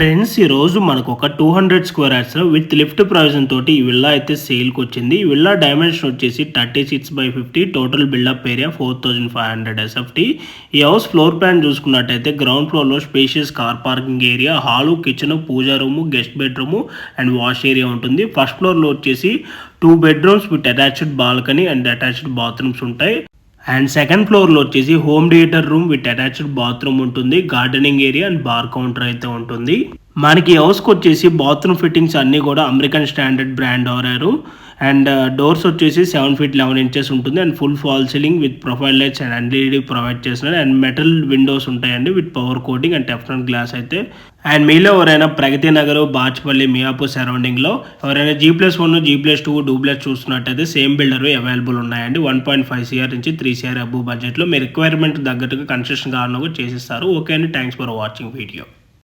Friends ఈ రోజు మనకు ఒక two hundred square yards with lift provision తోటి ఈ విల్లా అయితే సేల్కి వచ్చింది. ఈ విల్లా డైమెన్షన్ వచ్చేసి thirty six by fifty total buildup area four thousand five hundred SFT ఈ హౌస్ ఫ్లోర్ ప్లాన్ చూసుకున్నట్టయితే గ్రౌండ్ ఫ్లోర్లో spacious car parking area hall kitchen puja room guest bedroom and wash area ఉంటుంది. First ఫ్లోర్లో వచ్చేసి two bedrooms with attached balcony and attached bathrooms ఉంటాయి. And second ఫ్లోర్లో వచ్చేసి home theatre room with attached bathroom ఉంటుంది. Gardening area and bar counter అయితే ఉంటుంది. మనకి హౌస్కి వచ్చేసి బాత్రూమ్ ఫిట్టింగ్స్ అన్నీ కూడా అమెరికన్ స్టాండర్డ్ బ్రాండ్ వారారు అండ్ డోర్స్ వచ్చేసి సెవెన్ ఫీట్ లెవెన్ ఇంచెస్ ఉంటుంది. And full fall ceiling with profile lights and LED provide చేస్తున్నారు. అండ్ మెటల్ విండోస్ ఉంటాయండి with power coating and Teflon glass అయితే. అండ్ మీలో ఎవరైనా ప్రగతి నగర్ బాచ్పల్లి మియాపూర్ సరౌండింగ్లో ఎవరైనా G plus one G plus two two plus చూస్తున్నట్టయితే same builder available ఉన్నాయండి. One point five CR నుంచి త్రీ సిఆర్ అబ్బు బడ్జెట్లో. మీ రిక్వైర్మెంట్ తగ్గట్టుగా కన్స్ట్రక్షన్ కారణంగా చేసిస్తారు. ఓకే అండి. Thanks for watching video.